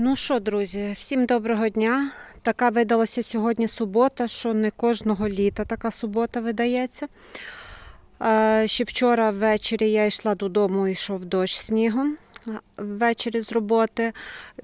Ну що, друзі, всім доброго дня. Така видалася сьогодні субота, що не кожного літа така субота видається. Е, Ще вчора ввечері я йшла додому, йшов дощ снігом ввечері з роботи.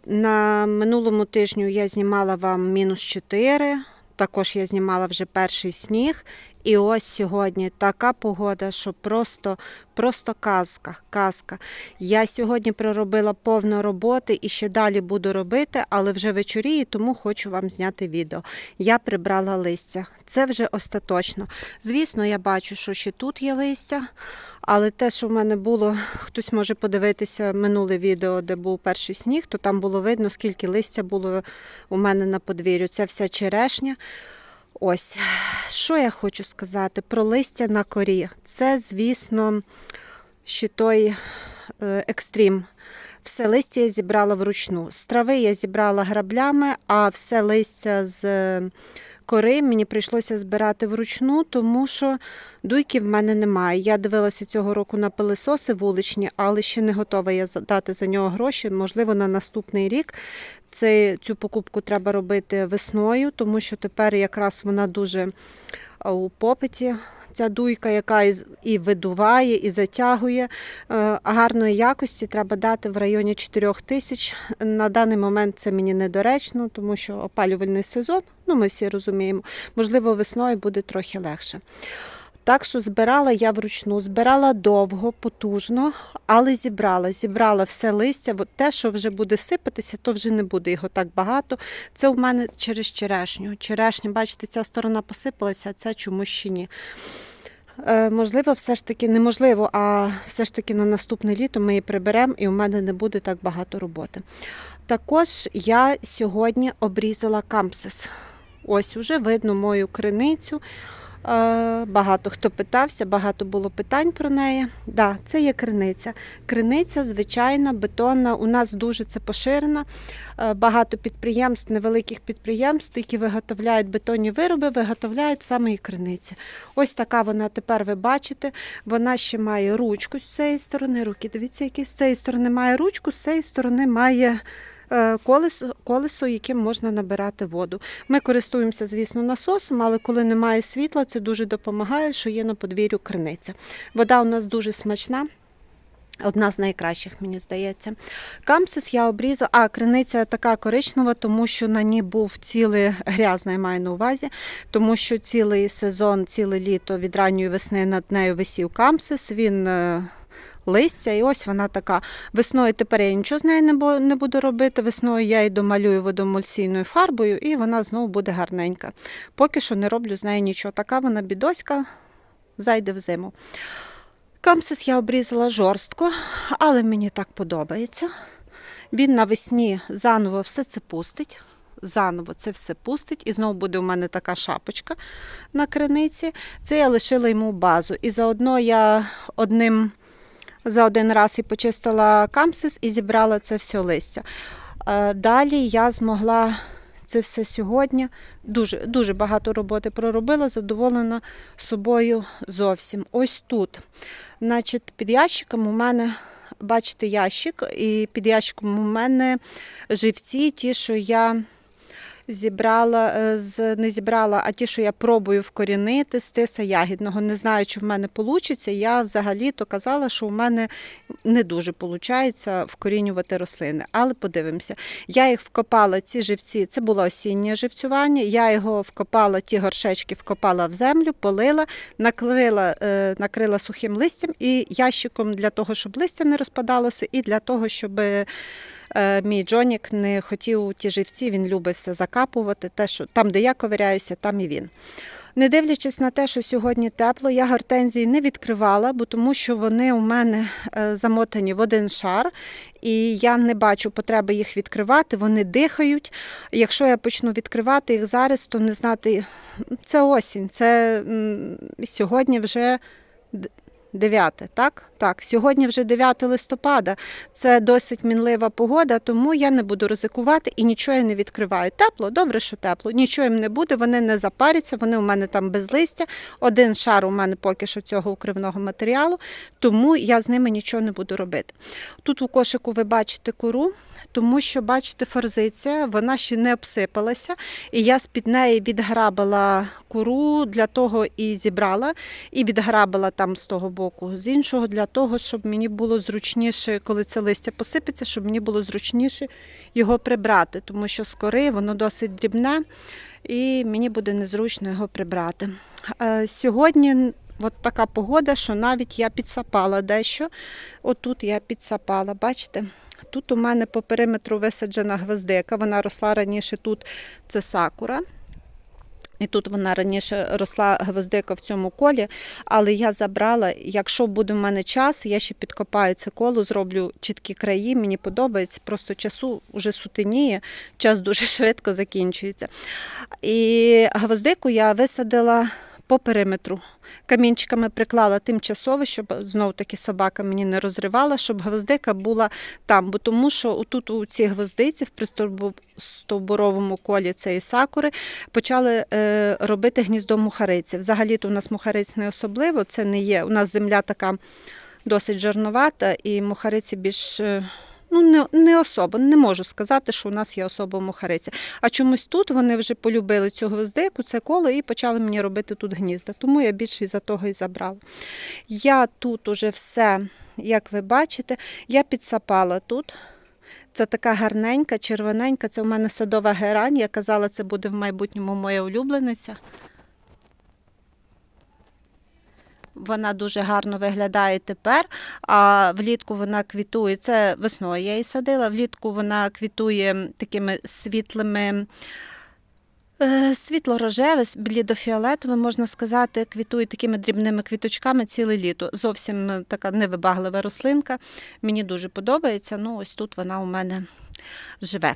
На минулому тижню я знімала вам мінус 4. Також я знімала вже перший сніг. І ось сьогодні така погода, що просто, просто казка. казка. Я сьогодні проробила повно роботи і ще далі буду робити, але вже вечоріє, тому хочу вам зняти відео. Я прибрала листя. Це вже остаточно. Звісно, я бачу, що ще тут є листя, але те, що в мене було, хтось може подивитися минуле відео, де був перший сніг, то там було видно, скільки листя було у мене на подвір'ю. Це вся черешня. Ось, що я хочу сказати про листя на корі. Це, звісно, ще той е, екстрім. Все листя я зібрала вручну. З трави я зібрала граблями, а все листя з кори мені прийшлося збирати вручну, тому що дуйки в мене немає. Я дивилася цього року на пилисоси вуличні, але ще не готова я дати за нього гроші. Можливо, на наступний рік. Це, цю покупку треба робити весною, тому що тепер якраз вона дуже у попиті. Ця дуйка, яка і видуває, і затягує. Е, гарної якості треба дати в районі 4 тисяч. На даний момент це мені недоречно, тому що опалювальний сезон, ну ми всі розуміємо, можливо, весною буде трохи легше. Так що збирала я вручну, збирала довго, потужно, але зібрала. Зібрала все листя. От те, що вже буде сипатися, то вже не буде його так багато. Це у мене через черешню. Черешня, бачите, ця сторона посипалася, а ця чомусь ще ні. Е, можливо, все ж таки неможливо, а все ж таки на наступне літо ми її приберемо і у мене не буде так багато роботи. Також я сьогодні обрізала кампсис. Ось уже видно мою криницю. Е, Багато хто питався, багато було питань про неї. Да, це є криниця. Криниця звичайна, бетонна. У нас дуже це поширена. Е, Багато підприємств, невеликих підприємств, які виготовляють бетонні вироби, виготовляють саме і криниці. Ось така вона тепер ви бачите. Вона ще має ручку з цієї сторони. Руки, дивіться, які з цієї сторони має ручку, з цієї сторони має. Е, Колесо, колесо, яким можна набирати воду. Ми користуємося, звісно, насосом, але коли немає світла, це дуже допомагає, що є на подвір'ю криниця. Вода у нас дуже смачна. Одна з найкращих, мені здається. Камсис я обрізала, а криниця така коричнева, тому що на ній був цілий грязна, я маю на увазі, тому що цілий сезон, ціле літо від ранньої весни над нею висів камсис. Він е, листя, і ось вона така. Весною тепер я нічого з нею не бу- не буду робити. Весною я її домалюю водомульсійною фарбою, і вона знову буде гарненька. Поки що не роблю з нею нічого. Така вона бідоська, зайде в зиму. Камсис я обрізала жорстко, але мені так подобається. Він навесні заново все це пустить. Заново це все пустить, і знову буде у мене така шапочка на криниці. Це я лишила йому базу. І заодно я одним за один раз і почистила камсис і зібрала це все листя. Е, Далі я змогла це все сьогодні. Дуже, дуже багато роботи проробила, задоволена собою зовсім. Ось тут. Значить, під ящиком у мене, бачите, ящик, і під ящиком у мене живці, ті, що я зібрала, е, з, не зібрала, а ті, що я пробую вкорінити з тиса ягідного. Не знаю, чи в мене вийде. Я взагалі-то казала, що у мене не дуже виходить вкорінювати рослини. Але подивимося. Я їх вкопала, ці живці, це було осіннє живцювання. Я його вкопала, ті горшечки вкопала в землю, полила, накрила, е, накрила сухим листям і ящиком для того, щоб листя не розпадалося, і для того, щоб. Е, Мій Джонік не хотів ті живці, він любить все закапувати. Те, що там, де я ковиряюся, там і він. Не дивлячись на те, що сьогодні тепло, я гортензії не відкривала, бо тому що вони у мене е, замотані в один шар, і я не бачу потреби їх відкривати. Вони дихають. Якщо я почну відкривати їх зараз, то не знати. Це осінь. Це сьогодні вже 9, так? Так, сьогодні вже 9 листопада. Це досить мінлива погода, тому я не буду ризикувати і нічого я не відкриваю. Тепло, добре, що тепло. Нічого їм не буде, вони не запаряться, вони у мене там без листя. Один шар у мене поки що цього укривного матеріалу, тому я з ними нічого не буду робити. Тут у кошику ви бачите кору, тому що, бачите, форзиція, вона ще не обсипалася, і я з-під неї відграбила кору для того і зібрала, і відграбила там з того боку, з іншого, для того, щоб мені було зручніше, коли це листя посипеться, щоб мені було зручніше його прибрати, тому що з кори воно досить дрібне, і мені буде незручно його прибрати. Е, Сьогодні от така погода, що навіть я підсапала дещо. Отут я підсапала, бачите? Тут у мене по периметру висаджена гвоздика. Вона росла раніше тут, це сакура. І тут вона раніше росла гвоздика в цьому колі, але я забрала, якщо буде в мене час, я ще підкопаю це коло, зроблю чіткі краї, мені подобається, просто часу вже сутеніє, час дуже швидко закінчується. І гвоздику я висадила по периметру. Камінчиками приклала тимчасово, щоб знов таки собака мені не розривала, щоб гвоздика була там. Бо тому що тут у цій гвоздиці, в пристовбуровому колі цієї сакури, почали е, робити гніздо мухариці. Взагалі-то у нас мухариць не особливо, це не є. У нас земля така досить жирновата, і мухариці більш. е, Ну, не, не особо, не можу сказати, що у нас є особа мухариця. А чомусь тут вони вже полюбили цю гвоздику, це коло, і почали мені робити тут гнізда. Тому я більше за того і забрала. Я тут уже все, як ви бачите, я підсапала тут. Це така гарненька, червоненька. Це у мене садова герань. Я казала, це буде в майбутньому моя улюблениця. Вона дуже гарно виглядає тепер, а влітку вона квітує. Це весною я її садила. Влітку вона квітує такими світлими. е, Світло-рожеве, блідофіолетове, можна сказати, квітує такими дрібними квіточками ціле літо. Зовсім е, така невибаглива рослинка. Мені дуже подобається. Ну, ось тут вона у мене живе.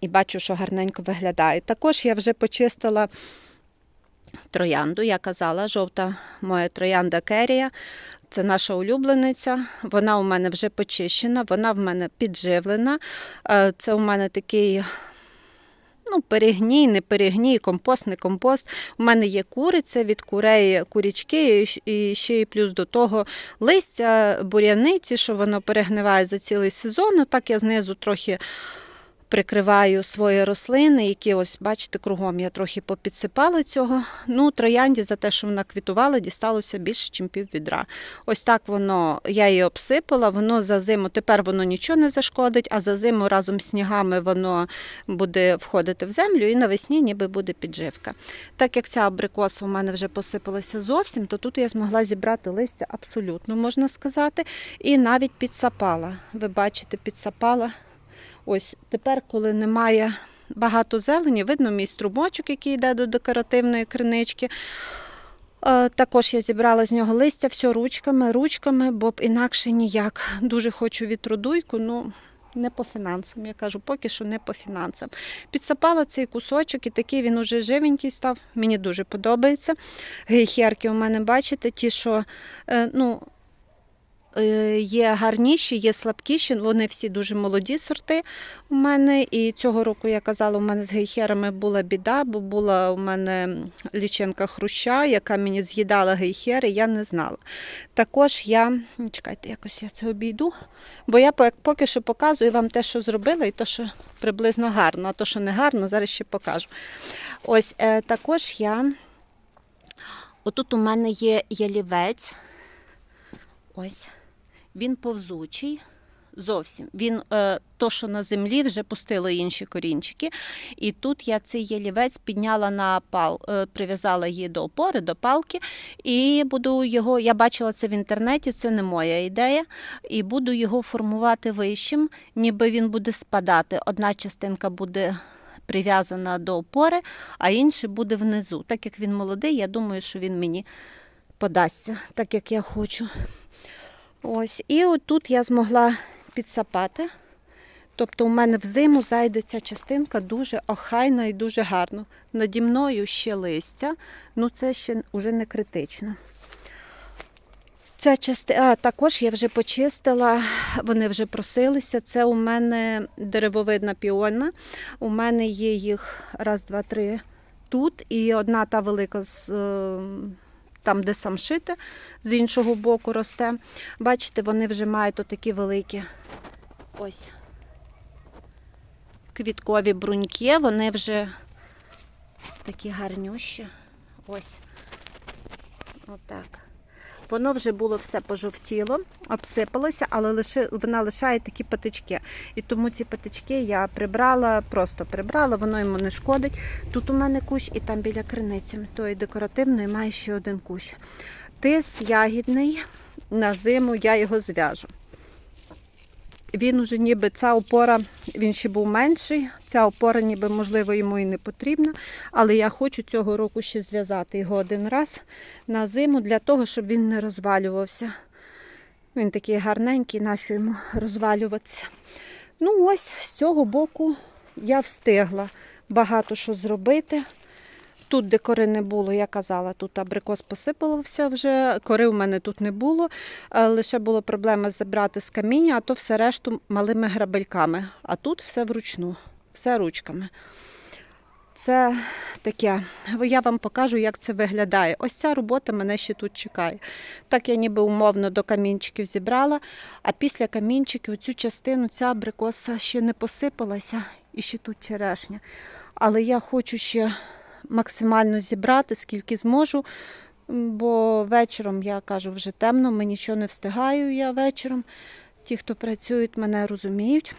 І бачу, що гарненько виглядає. Також я вже почистила троянду. Я казала, жовта моя троянда Керія. Це наша улюблениця. Вона у мене вже почищена, вона в мене підживлена. Е, Це у мене такий. Ну, перегній, не перегній, компост, не компост. У мене є куриця від курей, щ- і ще й плюс до того листя, буряниці, що воно перегниває за цілий сезон. Ну, так я знизу трохи прикриваю свої рослини, які ось, бачите, кругом я трохи попідсипала цього. Ну, троянді за те, що вона квітувала, дісталося більше, ніж пів відра. Ось так воно, я її обсипала, воно за зиму, тепер воно нічого не зашкодить, а за зиму разом з снігами воно буде входити в землю і навесні ніби буде підживка. Так як ця абрикоса у мене вже посипалася зовсім, то тут я змогла зібрати листя абсолютно, можна сказати, і навіть підсапала. Ви бачите, підсапала. Ось тепер, коли немає багато зелені, видно мій струмочок, який йде до декоративної кринички. Е, Також я зібрала з нього листя, все ручками, ручками, бо б інакше ніяк. Дуже хочу вітродуйку, ну не по фінансам. Я кажу, поки що не по фінансам. Підсапала цей кусочок, і такий він уже живенький став. Мені дуже подобається. Гейхерки у мене, бачите, ті, що е, ну, Є гарніші, є слабкіші, вони всі дуже молоді сорти у мене. І цього року я казала, у мене з гейхерами була біда, бо була у мене лічинка хруща, яка мені з'їдала гейхери, я не знала. Також я, чекайте, якось я це обійду, бо я поки що показую вам те, що зробила, і те, що приблизно гарно, а то, що не гарно, зараз ще покажу. Ось е, також я. Отут у мене є ялівець. Ось. Він повзучий. Зовсім. Він е, то, що на землі, вже пустило інші корінчики. І тут я цей ялівець підняла на пал, е, прив'язала її до опори, до палки, і буду його. Я бачила це в інтернеті, це не моя ідея. І буду його формувати вищим, ніби він буде спадати. Одна частинка буде прив'язана до опори, а інша буде внизу. Так як він молодий, я думаю, що він мені подасться, так як я хочу. Ось, і отут я змогла підсапати. Тобто у мене взиму зайде ця частинка дуже охайно і дуже гарно. Наді мною ще листя, ну це ще вже не критично. Ця частина також я вже почистила, вони вже просилися. Це у мене деревовидна піона. У мене є їх раз, два, три тут, і одна та велика з. Там, де самшити, з іншого боку росте. Бачите, вони вже мають отакі великі ось квіткові бруньки, вони вже такі гарнющі. Ось. Отак. Воно вже було все пожовтіло, обсипалося, але лише, вона лишає такі патички. І тому ці патички я прибрала, просто прибрала, воно йому не шкодить. Тут у мене кущ, і там біля криниці тої декоративної має ще один кущ. Тис ягідний, на зиму я його зв'яжу. Він уже ніби ця опора, він ще був менший, ця опора ніби, можливо, йому і не потрібна, але я хочу цього року ще зв'язати його один раз на зиму для того, щоб він не розвалювався. Він такий гарненький, нащо йому розвалюватися. Ну, ось з цього боку я встигла багато що зробити. Тут, де кори не було, я казала, тут абрикос посипався вже, кори в мене тут не було. Е, Лише була проблема забрати з каміння, а то все решту малими грабельками. А тут все вручну, все ручками. Це таке. Я вам покажу, як це виглядає. Ось ця робота мене ще тут чекає. Так я ніби умовно до камінчиків зібрала, а після камінчиків цю частину ця абрикоса ще не посипалася і ще тут черешня. Але я хочу ще максимально зібрати, скільки зможу. Бо вечором я кажу, вже темно, ми нічого не встигаю я вечором. Ті, хто працюють, мене розуміють.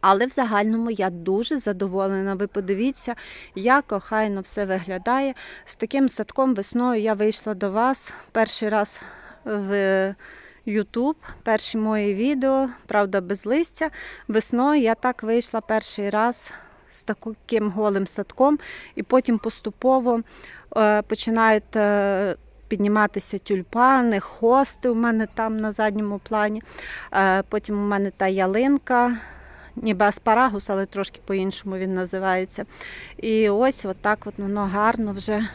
Але в загальному я дуже задоволена. Ви подивіться, як охайно все виглядає. З таким садком весною я вийшла до вас перший раз в YouTube, перші мої відео, правда, без листя. Весною я так вийшла перший раз з таким голим садком, і потім поступово е, починають. е, Підніматися тюльпани, хости у мене там на задньому плані. Е, Потім у мене та ялинка, ніби аспарагус, але трошки по-іншому він називається. І ось отак от воно гарно вже.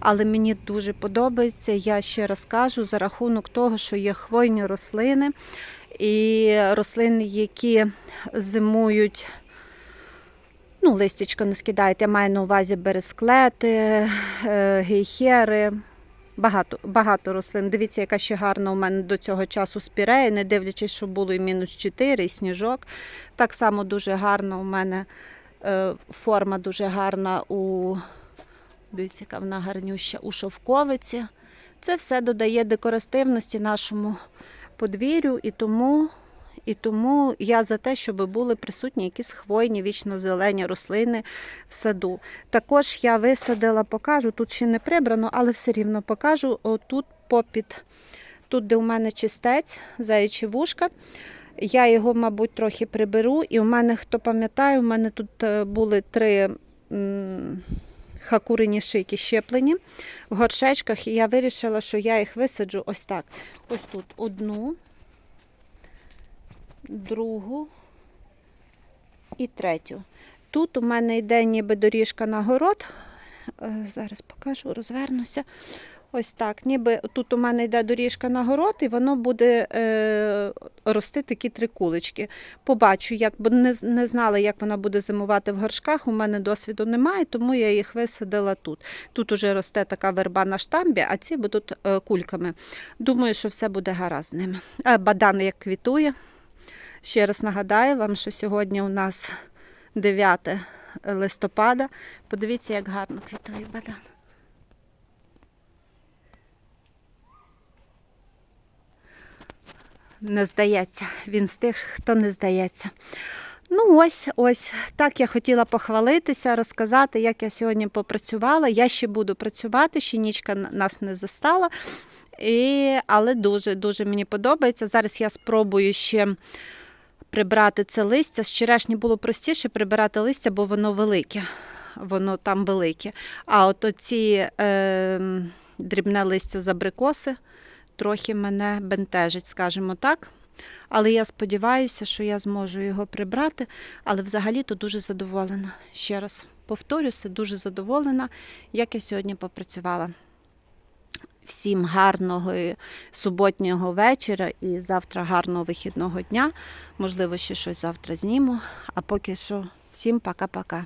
Але мені дуже подобається. Я ще раз кажу, за рахунок того, що є хвойні рослини і рослини, які зимують. Ну, листячко не скидають. Я маю на увазі бересклети, е, гейхери. Багато, багато рослин. Дивіться, яка ще гарна у мене до цього часу спірея, не дивлячись, що було і мінус 4, і сніжок. Так само дуже гарна у мене е, форма дуже гарна у дивіться, яка вона гарнюща у шовковиці. Це все додає декоративності нашому подвір'ю, і тому, і тому я за те, щоб були присутні якісь хвойні, вічно-зелені рослини в саду. Також я висадила, покажу, тут ще не прибрано, але все рівно покажу. Отут попід, тут, де у мене чистець, заячі вушка. Я його, мабуть, трохи приберу. І у мене, хто пам'ятає, у мене тут е, були три м, хакурині шийки щеплені в горшечках, і я вирішила, що я їх висаджу ось так. Ось тут одну, другу і третю. Тут у мене йде ніби доріжка на город. Е, Зараз покажу, розвернуся. Ось так. Ніби тут у мене йде доріжка на город, і воно буде е, рости такі три кулички. Побачу, як, бо не, не знала, як вона буде зимувати в горшках. У мене досвіду немає, тому я їх висадила тут. Тут уже росте така верба на штамбі, а ці будуть е, кульками. Думаю, що все буде гаразд. Е, бадан як квітує. Ще раз нагадаю вам, що сьогодні у нас 9 листопада. Подивіться, як гарно квітує бадан. Не здається, він з тих, хто не здається. Ну, ось, ось так я хотіла похвалитися, розказати, як я сьогодні попрацювала. Я ще буду працювати, ще нічка нас не застала. І, але дуже дуже мені подобається. Зараз я спробую ще прибрати це листя. З черешні було простіше прибирати листя, бо воно велике. Воно там велике. А от оці е, дрібне листя з абрикоси трохи мене бентежить, скажімо так. Але я сподіваюся, що я зможу його прибрати. Але взагалі-то дуже задоволена. Ще раз повторюся, дуже задоволена, як я сьогодні попрацювала. Всім гарного суботнього вечора і завтра гарного вихідного дня. Можливо, ще щось завтра зніму. А поки що, всім пока-пока.